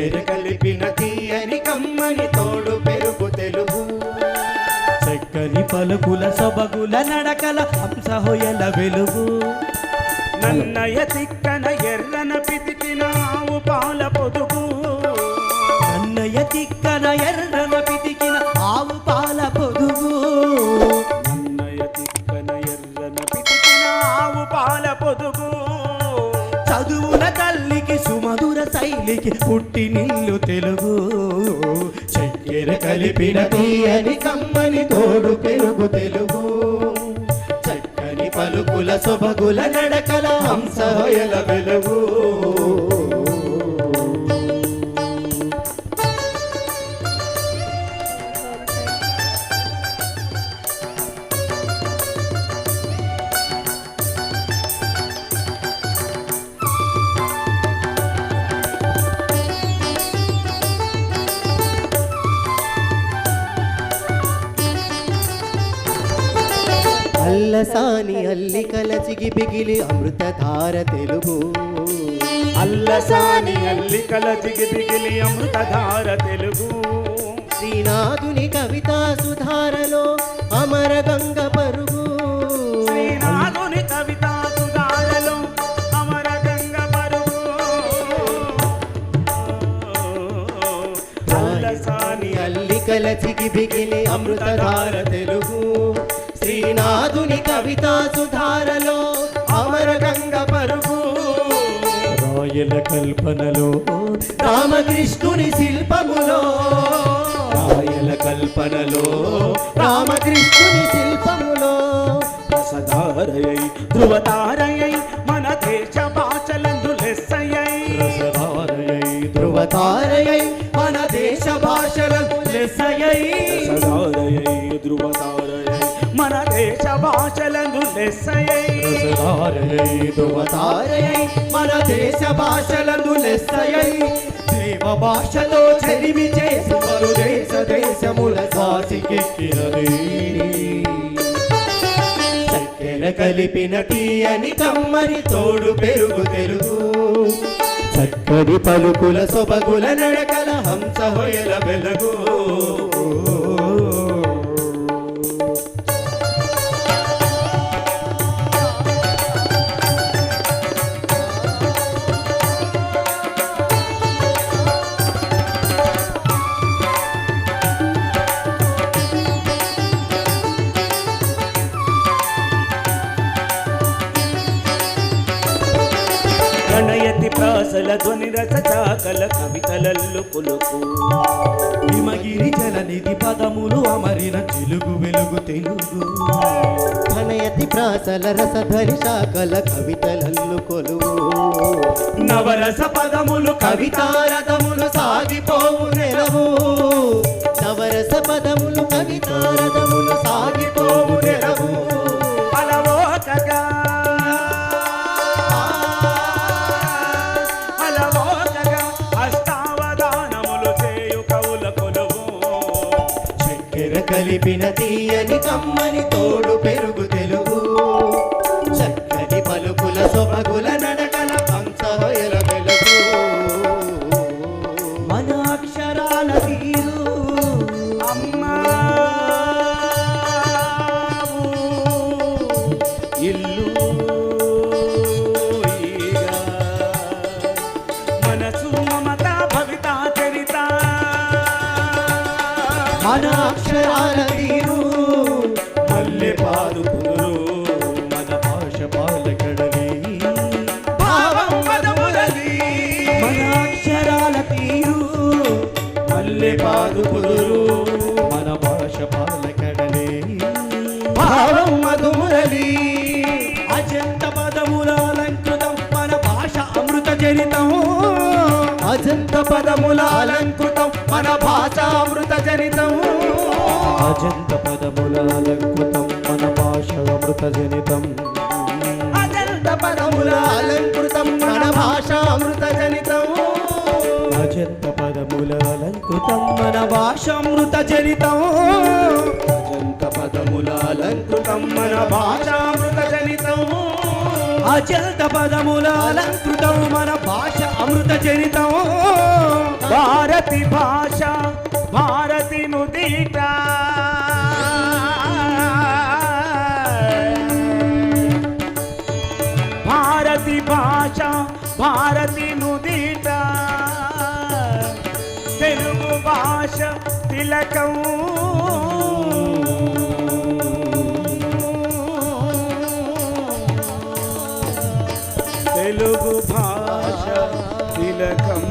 చక్కెర కలిపిన తీయని కమ్మని తోడు పెరుగు తెలుగు చక్కని పలుకుల సొబగుల నడకల హంసహొయల వెలుగు. నన్నయ తిక్కన ఎర్రన పితికిన ఆవు పాల పొదుగు నన్నయ తిక్కన ఎర్రన పితికిన పుట్టి నిల్లు తెలుగు. చక్కెర కలిపిన తీయని కమ్మని తోడు పెరుగు తెలుగు. చక్కని పలుకుల సొబగుల నడకల హంస వెలుగు. అల్లసాని అల్లికల చిగి బిగిలి అమృతధార తెలుగు. అల్లసాని అల్లికల బిగిలి అమృతధార తెలుగు. శ్రీనాథుని కవితా సుధారలో అమర గంగ పరుగు. శ్రీనాథుని కవితా సుధారలో అమర గంగ పరుగు. అల్లసాని అల్లికల చిగి బిగిలి అమృతధార తెలుగు. శ్రీనాథుని కవితా సుధారలో అమర గంగ పరుగు రాయల కల్పనలో రామకృష్ణుని శిల్పములో. రాయల కల్పనలో రామకృష్ణుని శిల్పములో. రసధారయై ధృవతారయై మన దేశ భాషలందు లెస్సయై. రసధారయై ధృవతారయై మన దేశ భాషలకు లెసయై భాషలందు మన దేశ భాషలను లెస్సయై. దేవ భాషలో చెలిమి చేసి మరు దేశ దేశముల సాసికెక్కినది. చక్కెర కలిపిన తీయని కమ్మని తోడు పెరుగు తెలుగు చక్కని పలుకుల సొబగుల నడకల హంస హొయల వెలుగు. ప్రాసల ధ్వని రస చాకల కవితలల్లు పులుకు హిమగిరి జలనిధి పదములు అమరిన తెలుగు వెలుగు తెలుగు. ఘనయతి ప్రాసల రసధరి శాఖల కవితలల్లు కొలువు. నవరస పదములు కవిత కవితారథములు సాగిపోవు నెలవు. నవరస పదములు కవితారథములు కలిపిన తీయని కమ్మని తోడు పెరుగు తెలుగు. చక్కటి పలుకుల సొబగుల పాలు పుదురు మన భాష పాలకడలి. భావం మధుమురళి. అజంత పదముల అలంకృతం మన భాష అమృత చరితం. అజంత పదముల అలంకృతం మన భాష అమృత చరితం. అజంత పదముల అలంకృతం మన భాష అమృత జనితం అజంత పదముల అలంకృతం మన భాష అమృత మన భాష అమృత చరితం. అజంత పదముల అలంకృతం మన భాష అమృత జనితం అజంత పదముల అలంకృతం మన భాష అమృత చరితం. భారతి భాష భారతి నుదిట తిలకం. తెలుగు భాష తిలకం.